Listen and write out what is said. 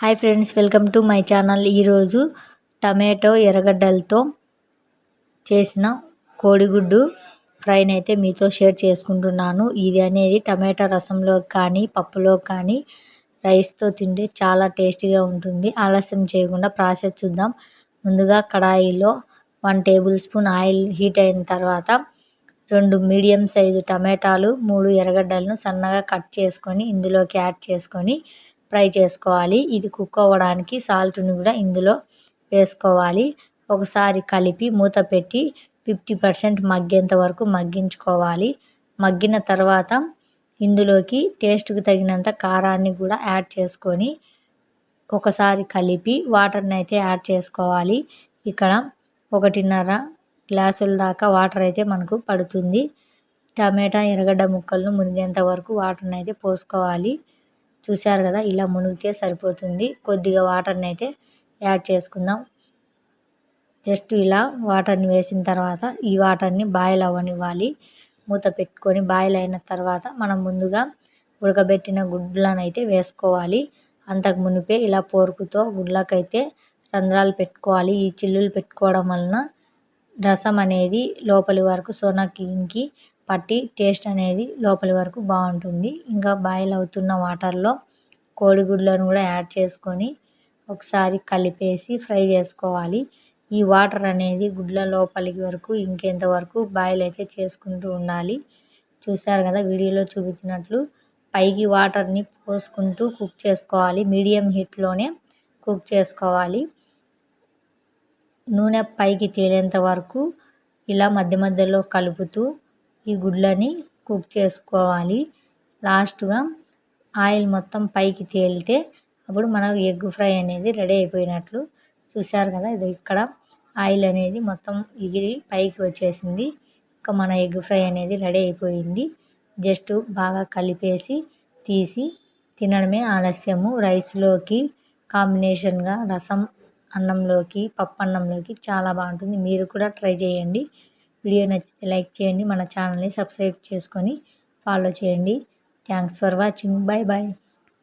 Hi friends welcome to my channel. ఈరోజు tomato ఎర్రగడ్డలతో చేసిన కోడిగుడ్డు ఫ్రైని అయితే మీతో షేర్ చేసుకుంటున్నాను. ఇది అనేది టమాటా రసంలో కానీ పప్పులో కానీ రైస్తో తింటే చాలా టేస్టీగా ఉంటుంది. ఆలస్యం చేయకుండా ప్రాసెస్ చూద్దాం. ముందుగా కడాయిలో one tablespoon oil heat అయిన తర్వాత రెండు మీడియం సైజు టమాటాలు మూడు ఎర్రగడ్డలను సన్నగా కట్ చేసుకొని ఇందులోకి యాడ్ చేసుకొని ఫ్రై చేసుకోవాలి. ఇది కుక్ అవ్వడానికి సాల్ట్ని కూడా ఇందులో వేసుకోవాలి. ఒకసారి కలిపి మూత పెట్టి ఫిఫ్టీ పర్సెంట్ మగ్గేంత వరకు మగ్గించుకోవాలి. మగ్గిన తర్వాత ఇందులోకి టేస్ట్కి తగినంత కారాన్ని కూడా యాడ్ చేసుకొని ఒకసారి కలిపి వాటర్ని అయితే యాడ్ చేసుకోవాలి. ఇక్కడ ఒకటిన్నర గ్లాసుల దాకా వాటర్ అయితే మనకు పడుతుంది. టమాటా ఎర్రగడ్డ ముక్కలను మునిగేంత వరకు వాటర్ని అయితే పోసుకోవాలి. చూశారు కదా ఇలా మునిగితే సరిపోతుంది. కొద్దిగా వాటర్ని అయితే యాడ్ చేసుకుందాం. జస్ట్ ఇలా వాటర్ని వేసిన తర్వాత ఈ వాటర్ని బాయిల్ అవ్వనివ్వాలి. మూత పెట్టుకొని బాయిల్ అయిన తర్వాత మనం ముందుగా ఉడకబెట్టిన గుడ్లను అయితే వేసుకోవాలి. అంతకు మునిపే ఇలా పోరుకుతో గుడ్లకైతే రంధ్రాలు పెట్టుకోవాలి. ఈ చిల్లులు పెట్టుకోవడం వలన రసం అనేది లోపలి వరకు సోనాకి ఇంకి పట్టి టేస్ట్ అనేది లోపలి వరకు బాగుంటుంది. ఇంకా బాయిల్ అవుతున్న వాటర్లో కోడిగుడ్లను కూడా యాడ్ చేసుకొని ఒకసారి కలిపేసి ఫ్రై చేసుకోవాలి. ఈ వాటర్ అనేది గుడ్ల లోపలికి వరకు ఇంకేంత వరకు బాయిల్ అయితే చేసుకుంటూ ఉండాలి. చూసారు కదా వీడియోలో చూపించినట్లు పైకి వాటర్ని పోసుకుంటూ కుక్ చేసుకోవాలి. మీడియం హీట్లోనే కుక్ చేసుకోవాలి. నూనె పైకి తేలేంత వరకు ఇలా మధ్య మధ్యలో కలుపుతూ ఈ గుడ్లని కుక్ చేసుకోవాలి. లాస్ట్గా ఆయిల్ మొత్తం పైకి తేలితే అప్పుడు మనకు ఎగ్ ఫ్రై అనేది రెడీ అయిపోయినట్లు చూశారు కదా. ఇది ఇక్కడ ఆయిల్ అనేది మొత్తం ఎగిరి పైకి వచ్చేసింది. ఇంకా మన ఎగ్ ఫ్రై అనేది రెడీ అయిపోయింది. జస్ట్ బాగా కలిపేసి తీసి తినడమే ఆలస్యము. రైస్లోకి కాంబినేషన్గా రసం అన్నంలోకి పప్పు అన్నంలోకి చాలా బాగుంటుంది. మీరు కూడా ట్రై చేయండి. వీడియో నచ్చితే లైక్ చేయండి మన ఛానల్ని సబ్స్క్రైబ్ చేసుకొని ఫాలో చేయండి. Thanks for watching. Bye bye